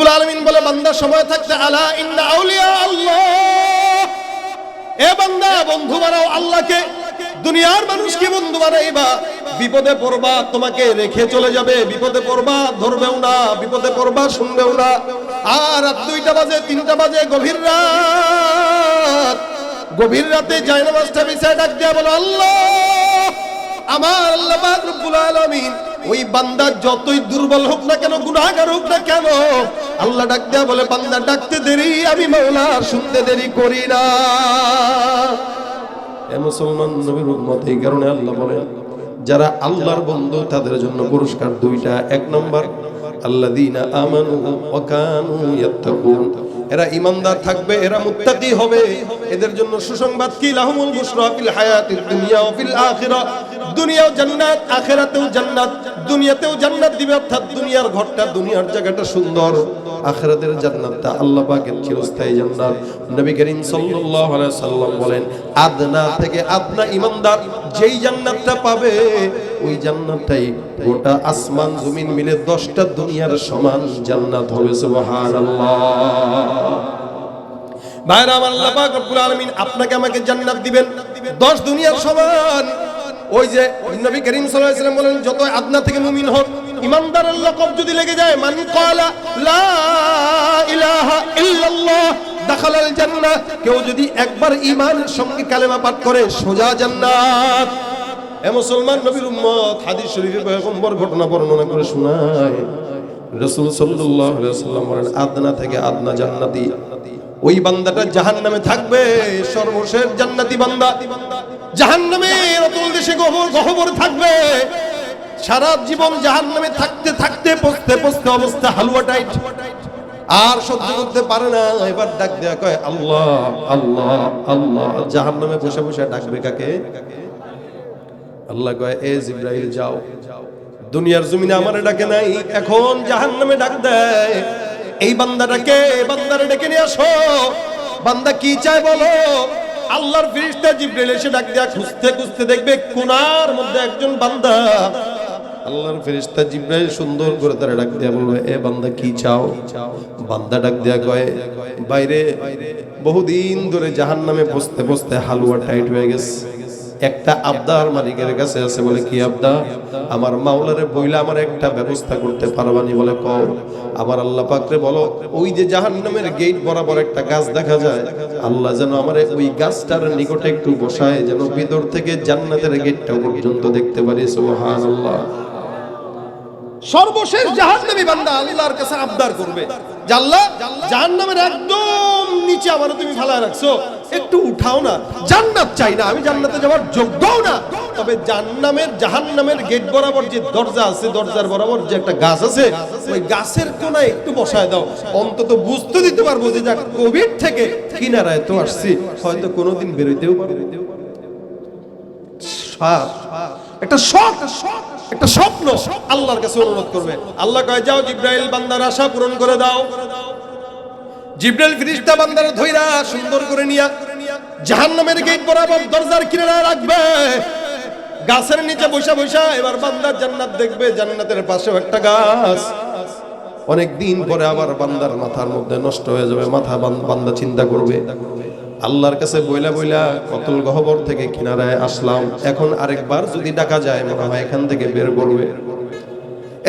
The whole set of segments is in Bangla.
রব্বুল আলমিন বলে, বান্দা সময় থাকতে আলা ইন্দা আউলিয়া আল্লাহ। এ বান্দা, বন্ধু বানাও আল্লাহকে। দুনিয়ার মানুষকে বন্ধু বানাইবা? বিপদে পড়বা, তোমাকে রেখে চলে যাবে। বিপদে পড়বা, ধরবেও না। বিপদে পড়বা, শুনবেও না। আর রাত দুইটা বাজে, তিনটা বাজে, গভীর রাত। গভীর রাতে জায়নামাজটা বিছায় ডাক দিয়া বলো, আল্লাহ, আমার আল্লাহ রব্বুল আলামিন ওই বান্দা যতই দুর্বল হোক না কেন, গুনাহগার হোক না কেন, আল্লাহ ডাক দেয়া বলে, বান্দা ডাকতে দেরি, আমি মাওলা শুনতে দেরি করি না। এ মুসলমান নবীর উম্মত, এই কারণে আল্লাহ বলেন, যারা আল্লাহর বন্ধু, তাদের জন্য পুরস্কার দুইটা। এক নম্বর, আল্লাযীনা আমানু ওয়া কানু ইয়াত্তাকুন। এরা ইমানদার থাকবে, এরা মুত্তাকি হবে। এদের জন্য সুসংবাদ কি? লাহুমুল বুশরা ফিল হায়াতিদ দুনিয়া ওয়া ফিল আখিরা। দুনিয়াও জান্নাত, আখিরাতেও জান্নাত। দুনিয়াতেও জান্নাত দিবে, অর্থাৎ দুনিয়ার ঘরটা, দুনিয়ার জায়গাটা সুন্দর। আখিরাতের জান্নাতটা আল্লাহ পাকের চিরস্থায়ী জান্নাত। নবী করিম সাল্লাল্লাহু আলাইহি সাল্লাম বলেন, আদনা থেকে আদনা ইমানদার যেই জান্নাতটা পাবে, ওই জান্নাতটাই গোটা আসমান, জমিন মিলে দশটা দুনিয়ার সমান জান্নাত হবে, সুবহানাল্লাহ। ভাইরা আমার আল্লাহ পাক রব্বুল আলামিন আপনাকে আমাকে জান্নাত দিবেন। 10 দুনিয়ার সমান ওই যে নবী করিম ওয়াসাল্লাম বলেন, যত আদনা থেকে মুমিন হোক ইমানদারের লকব যদি লেগে যায় মান ক্বালা লা ইলাহা ইল্লাল্লাহ, দাখালাল জান্নাহ, কেউ যদি একবার ঈমানের সঙ্গে কালেমা পাঠ করে, সোজা জান্নাত। এ মুসলমান নবীর উম্মত, হাদিস শরীফে পয়গম্বর ঘটনা বর্ণনা করে শোনায়। রাসূল সাল্লাল্লাহু আলাইহি ওয়াসাল্লাম বলেন, আদনা থেকে আদনা জান্নাতি। ওই বান্দাটা জাহান্নামে থাকবে, সর্বশেষ জান্নাতি বান্দা। অতল দেশে গহবর থাকবে। সারা জীবন জাহান্নামে থাকতে থাকতে পচতে পচতে অবস্থা হালুয়া টাইট। আর সহ্য করতে পারে না। এবার ডাক দেয়া কয়, আল্লাহ আল্লাহ আল্লাহ। জাহান্নামে বসে বসে ডাকবে কাকে? আল্লাহ কয়, এ জিব্রাইল, যাও। দুনিয়ার জমিনে আমার ডাকে নাই। এখন জাহান্নামে ডাক দেয়। এই বান্দাটাকে বান্দারে ডেকে নিয়ে আসো। বান্দা কি চায় বলো? আল্লাহর ফিরিস্তা জিব্রাইল এসে ডাক দেয়া খুঁজতে খুঁজতে দেখবে কোনার মধ্যে একজন বান্দা। আল্লাহর ফেরেশতা জিব্রাইল সুন্দর করে তারা ডাক দিয়া বলবে এ বান্দা, কি চাও? বান্দা ডাক দেয়া কয়, বাইরে বহুদিন ধরে জাহান্নামে বসতে বসতে হালুয়া টাইট হয়ে গেছে। একটা আবদার মালিকের কাছে আছে বলে, কি আবদা আমার মাওলারে বইলে আমার একটা ব্যবস্থা করতে পারবানি বলে কও। আমার আল্লাহ পাকরে বলো, ওই যে জাহান্নামের গেট বরাবর একটা গাছ দেখা যায়, আল্লাহ যেন আমার ওই গাছটার নিকটে একটু বসায়, যেন ভিতর থেকে জান্নাতের গেটটা পর্যন্ত দেখতে পারি। সুবহানাল্লাহ। সর্বশেষ জাহান্নামী বান্দা আল্লাহর কাছে আবদার করবে। যে আল্লাহ জাহান্নামের একদম নিচে আমার তুমি ফেলায় রাখছো। একটু উঠাও না। জান্নাত চাই না। আমি জান্নাতে যাওয়ার যোগ্যও না। তবে জাহান্নামের জাহান্নামের গেট বরাবর যে দরজা আছে, দরজার বরাবর যে একটা গাছ আছে, ওই গাছের কোনায় একটু বসায় দাও। অন্তত বুঝতে দিতে পারব যে যাক কোভিড থেকে কিনারায় তো আসছি। হয়তো কোনোদিন বেরোইতেও পারব। একটা শখ একটা স্বপ্ন আল্লাহর কাছে অনুরোধ করবে। আল্লাহ কয়, যাও জিব্রাইল বান্দার আশা পূরণ করে দাও। জিব্রাইল ফিরিস্তা বান্দার ধইরা সুন্দর করে নিয়া জাহান্নামের গেট বরাবর দরজার কিনারায় রাখবে। গাছের নিচে বসে বসে এবার বান্দার জান্নাত দেখবে, জান্নাতের পাশেও একটা গাছ। অনেক দিন পরে আবার বান্দার মাথার মধ্যে নষ্ট হয়ে যাবে, মাথা বান- বান্দা চিন্তা করবে। আল্লাহর কাছে বইলা বইলা কতল গহবর থেকে কিনারায় আসলাম। এখন আরেকবার যদি ডাকা যায়, মনে হয় এখান থেকে বের করবে।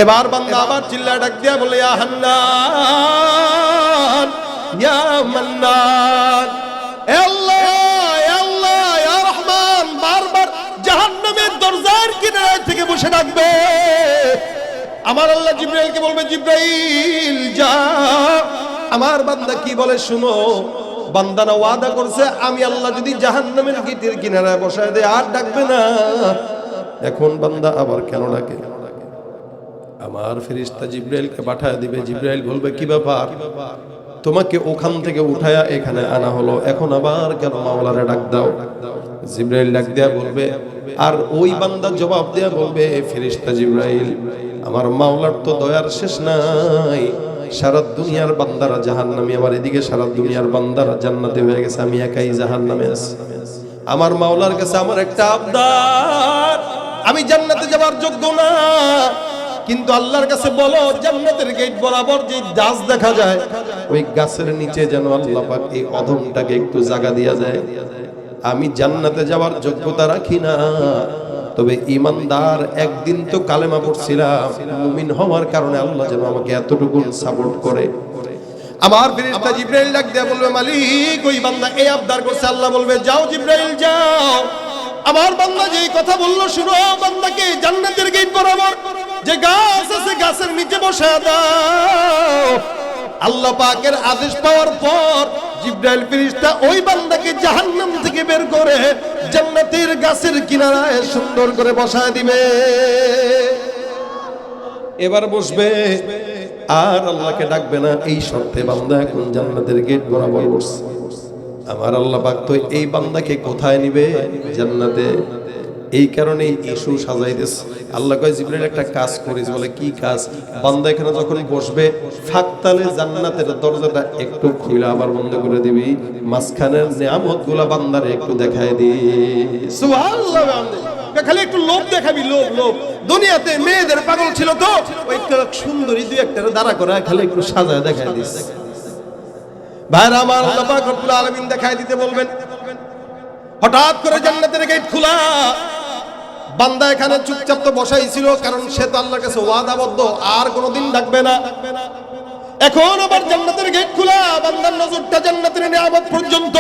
এবার বান্দা আবার চিল্লা ডাক দিয়া বলে আল্লাহ আল্লাহ বারবার জাহান্নামের দরজার থেকে বসে আমার আল্লাহ বলবে যা। আমার বান্দা কি বলে, শুনো বান্দানা ওয়াদা করছে, আমি আল্লাহ যদি জাহান্নামের গিটের কিনারায় বসায় দেয়, আর ডাকবে না। এখন বান্দা আবার কেন ডাকে? আমার ফেরিস্তা জিব্রাইলকে পাঠায় দিবে, জিব্রাইল বলবে, কি ব্যাপার? তোমাকে ওখান থেকে উঠায়া এখানে আনা হলো, এখন আবার কেন মাওলারে ডাক দাও? জিব্রাইল ডাক দেয়া বলবে, আর ওই বান্দা জবাব দেয়া বলবে ফেরিস্তা জিব্রাইল, আমার মাওলার তো দয়ার শেষ নাই সারা দুনিয়ার বান্দারা জাহান্নামী। আমার এদিকে সারা দুনিয়ার বান্দারা জান্নাতে হয়ে গেছে, আমি একাই জাহান্নামে আছি। আমার মাওলার কাছে আমার একটা আবদার, আমি জান্নাতে যাওয়ার যোগ্য না। কিন্তু আল্লাহর কাছে বলো, জান্নাতের গেট বরাবর যে গাছ দেখা যায়, ওই গাছের নিচে যেন আল্লাহ পাক এই অধমটাকে একটু জায়গা দিয়া যায় আমি জান্নাতে যাওয়ার যোগ্যতা রাখি না। তবে ইমানদার একদিন তো কালেমা পড়ছিলাম মুমিন হওয়ার কারণে আল্লাহ যেন আমাকে এতটুকু সাপোর্ট করে। আমার ফেরেশতা জিব্রাইল ডাক দিয়ে বলবে, মালিক, ওই বান্দা এই আবদার করছে। আল্লাহ বলবে, যাও জিব্রাইল, যাও। আমার বান্দা যেই কথা বলল, শুনো, বান্দাকে জান্নাতের গেট বরাবর যে গাছ আছে, গাছের নিচে বসে দাও। আল্লাহ পাকের আদেশ পাওয়ার পর জিব্রাইল ফেরেশতা ওই বান্দাকে জাহান্নাম থেকে বের করে জান্নাতের গাছের কিনারায় সুন্দর করে বসায় দিবে। এবার বসবে। আর আল্লাহকে ডাকবে না, এই শর্তে বান্দা এখন জান্নাতের গেট বরাবর বসছে। আমার আল্লাহ পাক তো এই বান্দাকে কোথায় নিবে? জান্নাতে। এই কারণে ইস্যু সাজাইতেছে। আল্লাহ কয়, জিবরাইল একটা কাজ করিস। বলে, কি কাজ? বান্দা এখানে যখন বসবে, ফাঁকতালে জান্নাতের দরজাটা একটু খুলে আবার বন্ধ করে দিবি। মাঝখানের নিয়ামতগুলা বান্দারে একটু দেখায় দি। সুবহানাল্লাহ বিহামদিহি। খালি একটু লোভ দেখাবি, লোভ লোভ। দুনিয়াতে মেয়েদের পাগল ছিল তো, ওই সুন্দরী দুই একটা দাঁড়া করে, খালি একটু সাজায় দেখায় দিস। ভাইরা, আমার আল্লাহ পাক রব্বুল আলামিন দেখায় দিতে বলবেন। হঠাৎ করে জান্নাতের গেট খোলা। বান্দা এখানে চুপচাপ তো বসাই ছিল, কারণ সে তো আল্লাহর কাছে ওয়াদাবদ্ধ, আর কোনোদিন ডাকবে না। এখন আবার জান্নাতের গেট খোলা, বান্দার নজরটা জান্নাতের নিয়ামত পর্যন্ত।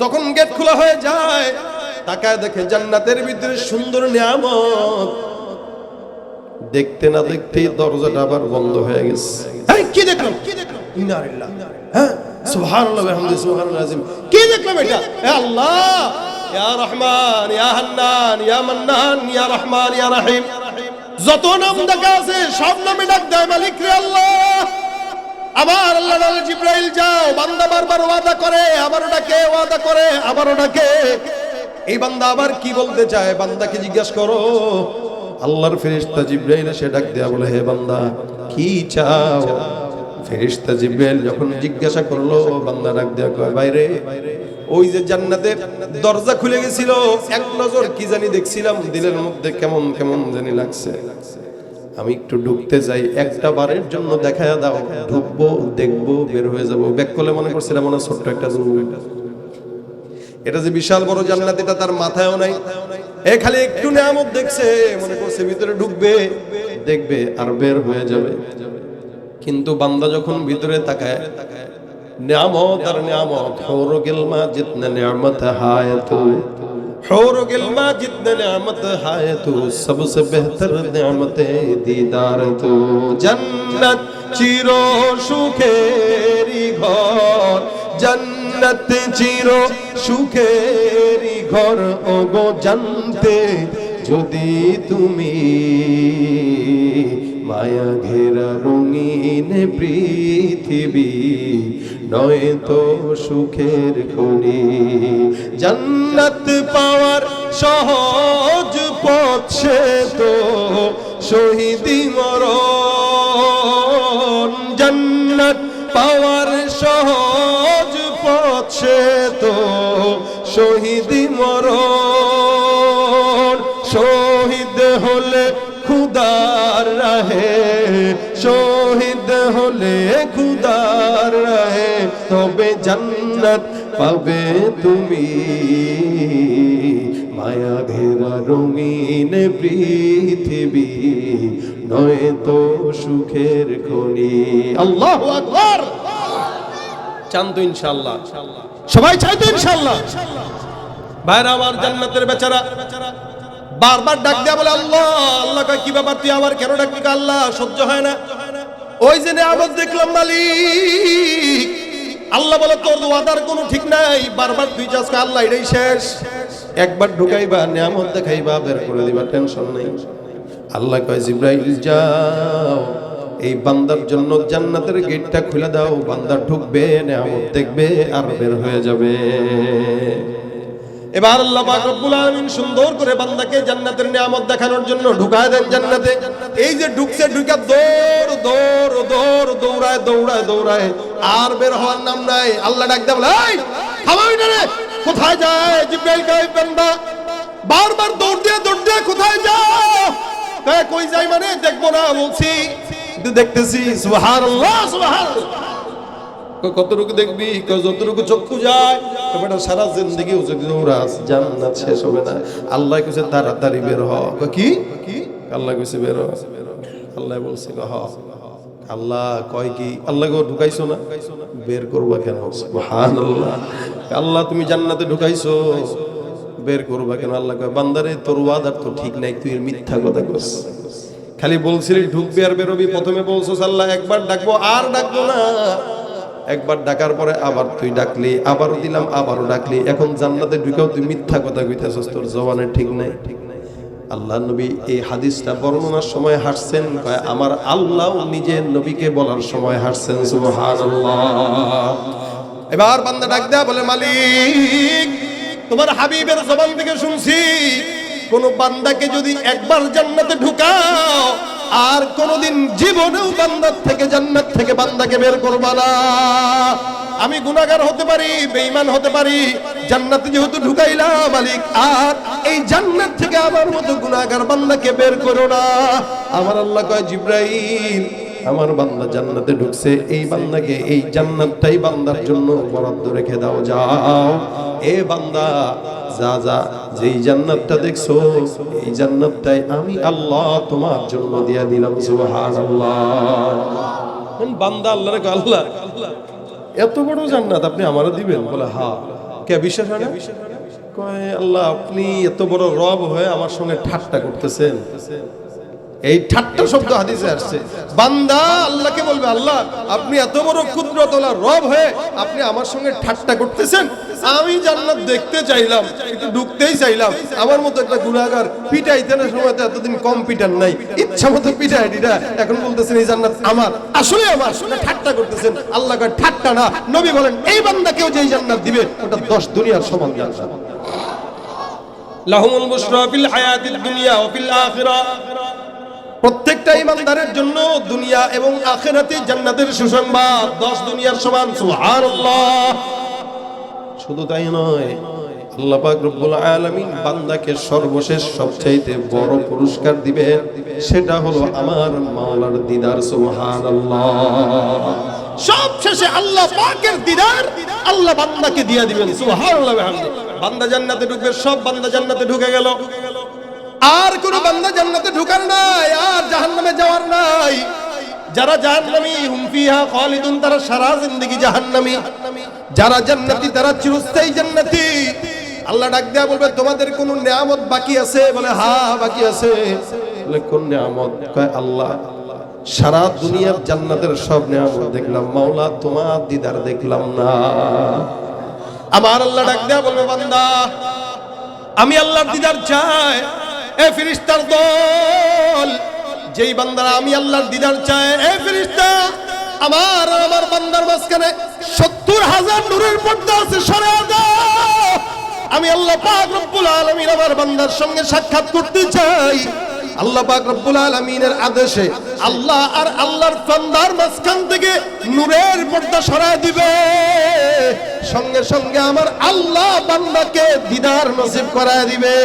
যখন গেট খোলা হয়ে যায়, তাকায় দেখে জান্নাতের ভিতরে সুন্দর নিয়ামত। দেখতে না দেখতেই দরজাটা আবার বন্ধ হয়ে গেছে। কি দেখলাম কি দেখলাম? ইনারিল্লাহ। হ্যাঁ সুবহানাল্লাহ বিহামদি সুবহানাল্লাহ আযীম কি দেখলাম এটা? এ আল্লাহ! ইয়া রহমান, ইয়া হান্নান, ইয়া মান্নান, ইয়া রহমান, ইয়া রহিম। যত নাম দেখা আছে, সব নামে ডাক দেয় মালিক রে আল্লাহ। আবার আল্লাহ বলে জিব্রাইল, যাও, বান্দা বারবার ওয়াদা করে আবার ডাকে, ওয়াদা করে আবার ডাকে। এই বান্দা আবার কি বলতে চায়? বান্দাকে জিজ্ঞাসা করো। আল্লাহর ফেরেশতা জিব্রাইল এসে ডাক দেয়া বলে, হে বান্দা, কি চাও? ফেরেশতা জিব্রাইল যখন জিজ্ঞাসা করল, বান্দা ডাক দেয়া কয়, বাইরে। ওই যে জান্নাতের দরজা খুলে গেছিল, এক নজর কি জানি দেখছিলাম, দিলের মধ্যে কেমন কেমন জানি লাগছে। আমি একটু ঢুকতে যাই, একটা বারের জন্য দেখায় দাও, ঢুকবো, দেখব, বের হয়ে যাব। ব্যাক করলে মনে করছিলাম মনে ছোট্ট একটা রুম এটা যে বিশাল বড় জান্নাত, এটা তার মাথায়ও নাই। এ খালি একটু নিয়ামত দেখছে, মনে করছে ভিতরে ঢুকবে, দেখবে আর বের হয়ে যাবে। কিন্তু বান্দা যখন ভিতরে তাকায় নিয়ামত আর নিয়ামত, হোর গিলমা জিতনে নিয়ামত হায় তু। হোর গিলমা জিতনে নিয়ামত হায় তু, সবসে বেহতর নিয়ামতে দিদার তু। জন্নত চির সুখেরি ঘর, জন্নত চির সুখেরি ঘর, ওগো জানতে যদি তুমি মায়া ঘেরা রঙিন পৃথিবী নয় তো সুখের খনি। জন্নত পাওয়ার সহজ পথ তো শহীদি জান্নাত পাবে তুমি। মায়া ঘেরা রঙিন পৃথিবী, নয় তো সুখের খনি। আল্লাহ আকবার। চান তো ইনশাল্লাহ সবাই চাই তো ইনশাল্লাহ ভাইরা আমার জান্নাতের বেচারা, বারবার ডাক দেয়া বলে, আল্লাহ আল্লাহ কয়, কি ব্যাপার? তুই আবার কেন ডাকবি? আল্লাহ, সহ্য হয় না। ওই যে আবার দেখলাম মালিক আল্লাহ বলে তোর ওয়াদার কোনো ঠিক নাই। বারবার তুই কয়, আল্লাহ এটাই শেষ। একবার ঢুকাইবা নিয়ামত দেখাইবা বের করে দিবা টেনশন নেই। আল্লাহ কয় জিব্রাইল যাও। এই বান্দার জন্য জান্নাতের গেটটা খুলে দাও। বান্দা ঢুকবে নিয়ামত দেখবে আর বের হয়ে যাবে। এবার আল্লাহ পাক রব্বুল আলামিন সুন্দর করে বান্দাকে জান্নাতের নিয়ামত দেখানোর জন্য ঢুকায় দেন জান্নাতে। এই যে ঢুকছে, ঢুকা দৌড় দৌড় দৌড়, দৌড়ায় দৌড়ায় দৌড়ায়। আর বের হওয়ার নাম নাই। আল্লাহ ডাক রে কোথায় যায় জিব্রাইল কয় বারবার দৌড় দিয়ে দৌড় দিয়ে কোথায় যাও? কই যাই মানে? দেখব না, বলছি। দেখতেছি, সুবহানাল্লাহ কতটুকু দেখবি? যতটুকু চক্ষু যায় বেটা সারা জিন্দগি জান্নাত শেষ হবে না। আল্লাহ কইছে, তাড়াতাড়ি বের হ। কি? আল্লাহ কইছে, বের আল্লাহ বলছে, হ। আল্লাহ কয় কি, আল্লাহ ঢুকাইছো না? বের করবা কেন? সুবহানাল্লাহ। আল্লাহ, তুমি জান্নাতে ঢুকাইছো। বের করবা কেন? আল্লাহ কয়, বান্দারে, তোর ওয়াদার তো ঠিক নাই, তুই মিথ্যা কথা কস খালি বলছিলি, ঢুকবি আর বেরোবি, প্রথমে বলছো আল্লাহ একবার ডাকবো, আর ডাকবো না। একবার ডাকার পরে আবার তুই ডাকলি, আবারও দিলাম, আবারও ডাকলি। এখন জান্নাতে ঢুকেও তুই মিথ্যা কথা কইতেছস, তোর জবানে ঠিক নাই। আল্লাহ নবী এই হাদিসটা বর্ণনার সময় হাসছেন আমার আল্লাহ নিজের নবীকে বলার সময় হাসছেন এবার বান্দা ডাক দেয়া বলে, মালিক, তোমার হাবিবের জবান থেকে শুনছি, কোন বান্দাকে যদি একবার জান্নাতে ঢুকাও আর কোনদিন জীবনেও বান্দার থেকে, জান্নাত থেকে বান্দাকে বের করবা না। আমি গুনাহগার হতে পারি, বেঈমান হতে পারি, জান্নাতে যেহেতু ঢুকাইলাম মালিক, আর এই জান্নাত থেকে আমার মতো গুনাহগার বান্দাকে বের করো না। আমার আল্লাহ কয়, জিব্রাইল, আমার বান্দা জান্নাতে ঢুকছে, এই বান্দাকে এই জান্নাতটাই বান্দার জন্য বরাদ্দ রেখে দাও, যাও। এ বান্দা, যা যা যেই জান্নাতটা দেখছ এই জান্নাতটাই আমি আল্লাহ তোমার জন্য দিয়া দিলাম সুবহানাল্লাহ। বান্দা আল্লাহর আল্লাহ? এত বড় জান্নাত আপনি আমারও দিবেন? বলে হা। কে বিশ্বাস হয় না? কয় আল্লাহ আপনি এত বড় রব হয়ে আমার সঙ্গে ঠাট্টা করতেছেন। এই ঠাট্টা শব্দ হাদিসে আসছে। বান্দা আল্লাহকে বলবে আল্লাহ আপনি এত বড় কুদরতলা রব হয়ে আপনি আমার সঙ্গে ঠাট্টা করতেছেন? আমি জান্নাত দেখতে চাইলাম একটু ঢুকতেই চাইলাম। আমার মতো একটা গুণাগার পিটাইতে না সময় তো এতদিন কম পিটান নাই। ইচ্ছা মতো পিটাই দিটা এখন বলতেছেন এই জান্নাত আমার আসলে আমার। ঠাট্টা করতেছেন। আল্লাহ ঠাট্টা না। নবী বলেন এই বান্দাকেও যেই জান্নাত দিবে ওটা দশ দুনিয়ার সমান জান্নাত। লাহুমুল বুশরা ফিল হায়াতিদ দুনিয়া ওয়া ফিল আখিরাহ প্রত্যেকটা ইমানদারের জন্য দুনিয়া এবং আখেরাতে জান্নাতের সুসংবাদ দশ দুনিয়ার সমান। সুবহানাল্লাহ। শুধু তাই নয় বান্দাকে সর্বশেষ বড় পুরস্কার সেটা হলো আমার মাওলার দিদার সবশেষে আল্লাহ দিদার আল্লাহ বান্দাকে দিয়ে বান্দা জান্নাতে ঢুকবে, সব বান্দা জান্নাতে ঢুকে গেল। আর কোন বান্দা জান্নাতে ঢুকার নাই, আর জাহান্নামে যাওয়ার নাই। যারা জাহান্নামী, হুম ফিহা খালিদুন, তারা সারা জিন্দেগি জাহান্নামী। যারা জান্নাতি, তারা চিরস্থায়ী জান্নাতি। আল্লাহ ডাক দেয়া বলবে, তোমাদের কোন নিয়ামত বাকি আছে? বলে হ্যাঁ বাকি আছে। কোন নিয়ামত? কয়, আল্লাহ, সারা দুনিয়ার জান্নাতের সব নিয়ামত দেখলাম, মাওলা তোমার দিদার দেখলাম না। আমার আল্লাহ ডাক দেয়া বলবে, বান্দা, আমি আল্লাহর দিদার চাই। এ ফিরিস্তার দল, যেই বান্দারা আমি আল্লাহর দিদার চাই, এ ফিরিস্তা আমার আমার বান্দার মাঝখানে সত্তর হাজার নূরের পর্দা আছে, সরে আমি আল্লাহ পাক রব্বুল আমার বান্দার সঙ্গে সাক্ষাৎ করতে চাই। আল্লাহ পাক রব্বুল আলামিনের আদেশে আল্লাহ আর আল্লাহর বান্দার মাঝখান থেকে নূরের পর্দা সরায় দিবে। সঙ্গে সঙ্গে আমার আল্লাহ বান্দাকে দিদার নসিব করায় দিবে।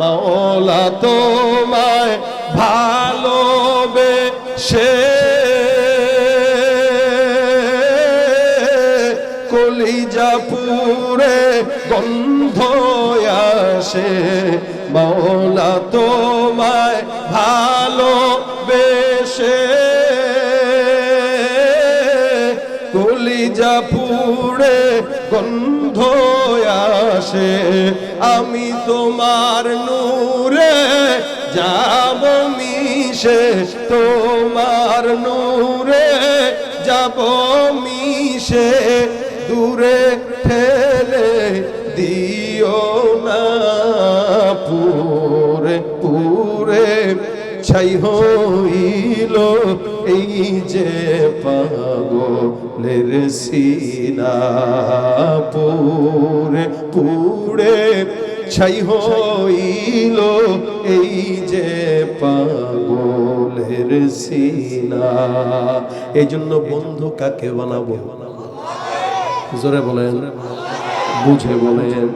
মাওলা তোমায় ভালোবেসে কলিজা পুরে গন্ধ আসে, মাওলা তোমায় ভালোবেসে। কলিজা পুড়ে গন্ধ আসে, আমি তোমার নূরে যাব মিশে, তোমার নূরে যাব মিশে। দূরে ঠেলে দিও না পুরে পুরে। ছাই হইল এই যে পাগলের সিনা পুরে পুরে। ছাই হইল এই যে পাগলের সিনা। এই জন্য বন্ধু কাকে বানাবো? জোরে বলেন, বুঝে বলেন।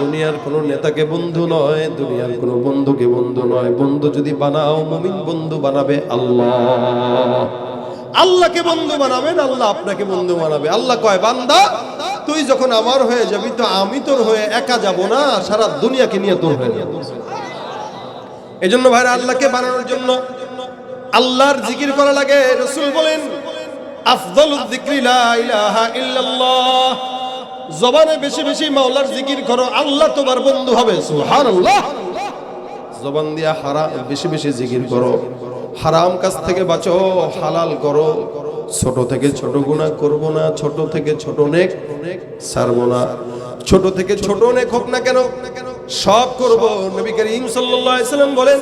দুনিয়ার কোনো নেতাকে বন্ধু নয়, দুনিয়ার কোনো বন্ধুকে বন্ধু নয়। বন্ধু যদি বানাও, মুমিন বন্ধু বানাবে আল্লাহ। আল্লাহকে বন্ধু বানাবেন আল্লাহ আপনাকে বন্ধু বানাবে। আল্লাহ কয়, বান্দা, তুই যখন আমার হয়ে যাবি তো আমি তোর হয়ে একা যাব না, সারা দুনিয়াকে নিয়ে তোর হয়ে যাব। এই জন্য ভাইরা, আল্লাহকে বানানোর জন্য আল্লাহর জিকির করা লাগে। রসুল বলেন জবানে বেশি বেশি জিকির করো, আল্লাহ বন্ধু জবান দিয়া হারাম বেশি বেশি জিকির করো। হারাম থেকে বাঁচো, হালাল করো। ছোট থেকে ছোট গুনাহ করব না, ছোট থেকে ছোট নেক ছাড়বো না। ছোট থেকে ছোট নেক হোক না কেন, সব করব। নবী করিম সাল্লাম বলেন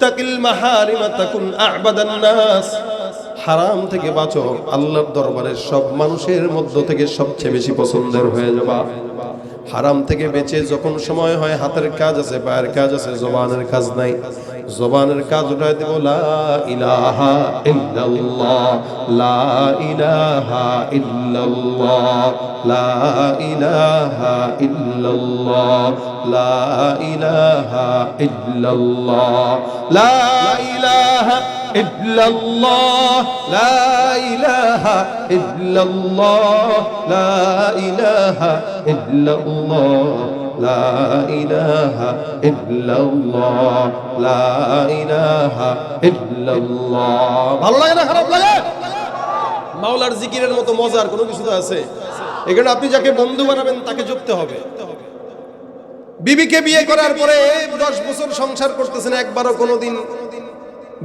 তাকুন হারাম থেকে বাঁচো, আল্লাহর দরবারে সব মানুষের মধ্য থেকে সবচেয়ে বেশি পছন্দের হয়ে যাবা। হারাম থেকে বেঁচে যখন সময় হয়, হাতের কাজ আছে, পায়ের কাজ আছে, জবানের কাজ নাই। জবানের কাজ উঠাই দেব, লা ইলাহা লা লা লা লা ইল্লাল্লাহ, লা ইলাহা ইল্লাল্লাহ, লা ইলাহা ইল্লাল্লাহ, লা ইলাহা ইল্লাল্লাহ, লা ইলাহা ইল্লাল্লাহ। ভালো লাগে না, খারাপ লাগে? মাওলার জিকিরের মতো মজার কোনো কিছু তো আছে। এখানে আপনি যাকে বন্ধু বানাবেন, তাকে জপতে হবে। বিবিকে বিয়ে করার পরে দশ বছর সংসার করতেছেন, একবারও কোনোদিন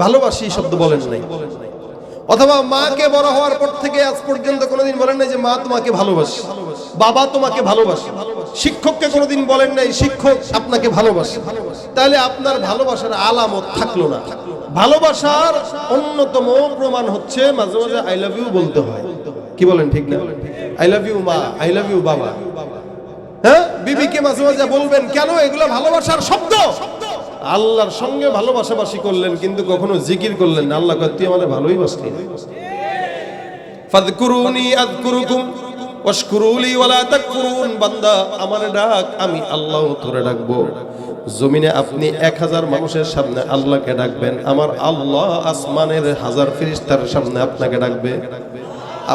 ভালোবাসি শব্দ বলেন নাই। অথবা মাকে বড় হওয়ার পর থেকে আজ পর্যন্ত কোনোদিন বলেন নাই যে মা তোমাকে ভালোবাসে, বাবা তোমাকে ভালোবাসে, শিক্ষককে কোনোদিন বলেন নাই, শিক্ষক আপনাকে ভালোবাসে। তাহলে আপনার ভালোবাসার আলামত থাকল না। ভালোবাসার অন্যতম প্রমাণ হচ্ছে মাঝে মাঝে আই লাভ ইউ বলতে হয়। কি বলেন ঠিক না? আই লাভ ইউ মা আই লাভ ইউ বাবা। হ্যাঁ? বিবিকে মাঝে মাঝে বলবেন, কেন এগুলো ভালোবাসার শব্দ? আল্লাহর সঙ্গে ভালোবাসাবাসি করলেন, কিন্তু কখনো জিকির করলেন না। আল্লাহ তুই আমাদের ভালোই বাসলি। ফাদকুরুনি আযকুরুকুম ওয়াশকুরুলি ওয়ালা তাকফুরুন। বান্দা, আমার ডাক আমি আল্লাহ তোরে ডাকবো। জমিনে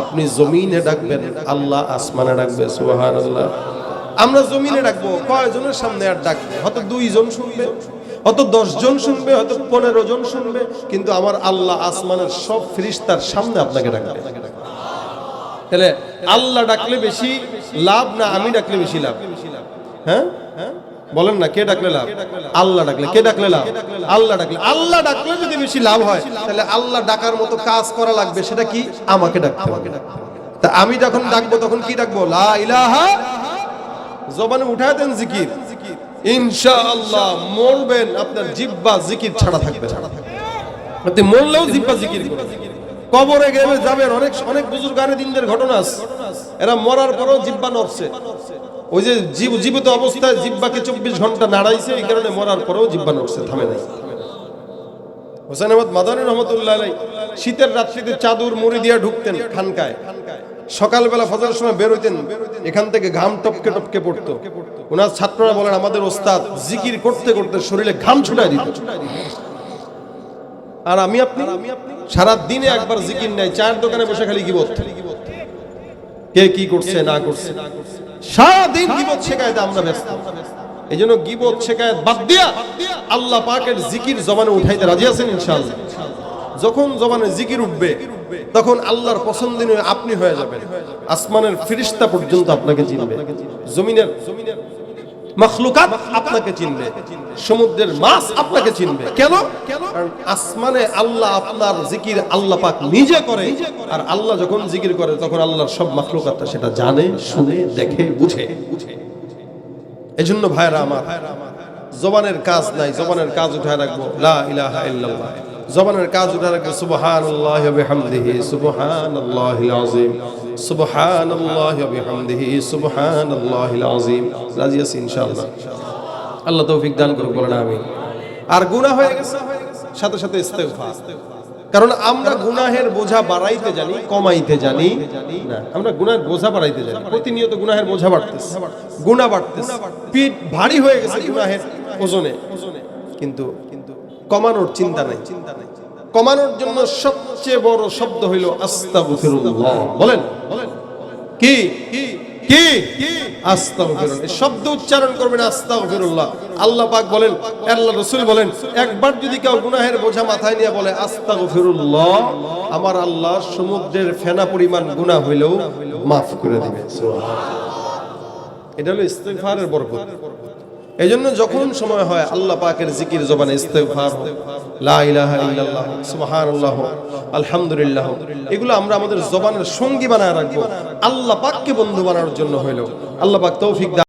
আপনি জমিনে ডাকবেন, আল্লাহ আসমানে ডাকবে। সুবহান আল্লাহ আমরা জমিনে ডাকবো, কয়জনের সামনে আর ডাকবো? হয়তো দুইজন শুনবে। দশ জন শুনবে, হয়তো পনেরো জন শুনবে, কিন্তু আমার আল্লাহ আসমানের সব ফিরিস্তার সামনে আপনাকে ডাকবে। তাহলে আল্লাহ ডাকলে বেশি লাভ না আমি ডাকলে বেশি লাভ? হ্যাঁ? বলেন না, কে ডাকলে লাভ? আল্লাহ ডাকলে। কে ডাকলে লাভ? আল্লাহ ডাকলে। আল্লাহ ডাকলে যদি বেশি লাভ হয়, তাহলে আল্লাহ ডাকার মতো কাজ করা লাগবে, সেটা কি? আমাকে ডাকতে হবে। তা আমি যখন ডাকবো, তখন কি ডাকবো? লা ইলাহা, জবানে উঠায় দেন জিকির। ইনশাআল্লাহ মরবেন, আপনার জিব্বা জিকির ছাড়া থাকবে আপনি মরলেও জিব্বা জিকির করবেন। কবরে গেলে যাবেন, অনেক অনেক বুজুর্গ গানে দিনদের ঘটনা আছে। এরা মরার পরেও জিব্বা নড়ছে। ওই যে জীব জীবিত অবস্থায় জিব্বাকে চব্বিশ ঘণ্টা নাড়াইছে, এই কারণে মরার পরেও জিব্বা নড়ছে, থামে নাই। হোসেন আহমদ মাদানী রহমতুল্লাহ শীতের রাত্রিতে চাদর মুড়ি দিয়ে ঢুকতেন খানকায়। সকালবেলা ফজরের সময় বের হইতেন, এখান থেকে ঘাম টপকে টপকে পড়তো। ওনার ছাত্ররা বলেন, আমাদের ওস্তাদ জিকির করতে করতে শরীরে ঘাম ছুটাই দিত। আর আমি আপনি? সারা দিনে একবার জিকির নাই, চায়ের দোকানে বসে খালি গিবত। কে কি করছে, না করছে? সারা দিন গিবত শেখায় আমরা ব্যস্ত। এই জন্য গিবত শেখায় বাদ দিয়া আল্লাহ পাকের জিকির জবানে উঠাইতে রাজি আছেন ইনশাআল্লাহ। যখন জবানে জিকির উঠবে তখন আল্লাহর পছন্দনীয় আপনি হয়ে যাবেন। আসমানের ফিরিস্তা পর্যন্ত আপনাকে চিনবে। জমিনের জমিনের আল্লাহ যখন করে, তখন আল্লাহর সব সেটা জানে, শুনে, দেখে, বুঝে। এই জন্য ভাইরা আমার, জবানের কাজ নাই, জবানের কাজ উঠায় রাখব। লা জবানের কাজ উঠে রাখব সুবহানাল্লাহি ওয়া বিহামদিহি, সুবহানাল্লাহিল আযীম, সুবহানাল্লাহি ওয়া বিহামদিহি, সুবহানাল্লাহিল আযীম। রাজি আছি ইনশাআল্লাহ। আল্লাহ তৌফিক দান করুক, বলেন আমি আর গুনাহ হয়ে গেছে, সাথে সাথে ইস্তেগফার। কারণ আমরা গুনাহের বোঝা বাড়াইতে জানি, কমাইতে জানি না। আমরা গুনাহের বোঝা বাড়াইতে জানি। প্রতিনিয়ত গুনাহের বোঝা বাড়তেছে। গুনাহ বাড়তেছে। পিঠ ভারী হয়ে গেছে গুনাহের ওজনে। কিন্তু কমানোর চিন্তা নাই। চিন্তা নাই কমানোর জন্য সবচেয়ে বড় শব্দ হইল আস্তাগফিরুল্লাহ। বলেন? কি? কি? শব্দ উচ্চারণ করবেন আস্তাগফিরুল্লাহ। আল্লাহ পাক বলেন, আল্লাহ রাসূল বলেন, একবার যদি কেউ গুনাহের বোঝা মাথায় নিয়ে বলে, আস্তাগফিরুল্লাহ, আমার আল্লাহ সমুদ্রের ফেনা পরিমাণ গুনাহ হইলেও মাফ করে দিবে এটা হলো ইস্তেগফারের বরকত। এই জন্য যখন সময় হয় আল্লাহ পাকের জিকির জবানে ইস্তেফার আলহামদুলিল্লাহ, এগুলো আমরা আমাদের জবানের সঙ্গী বানায় রাখব। আল্লাহ পাককে বন্ধু বানানোর জন্য হইল। আল্লাহ পাক তৌফিক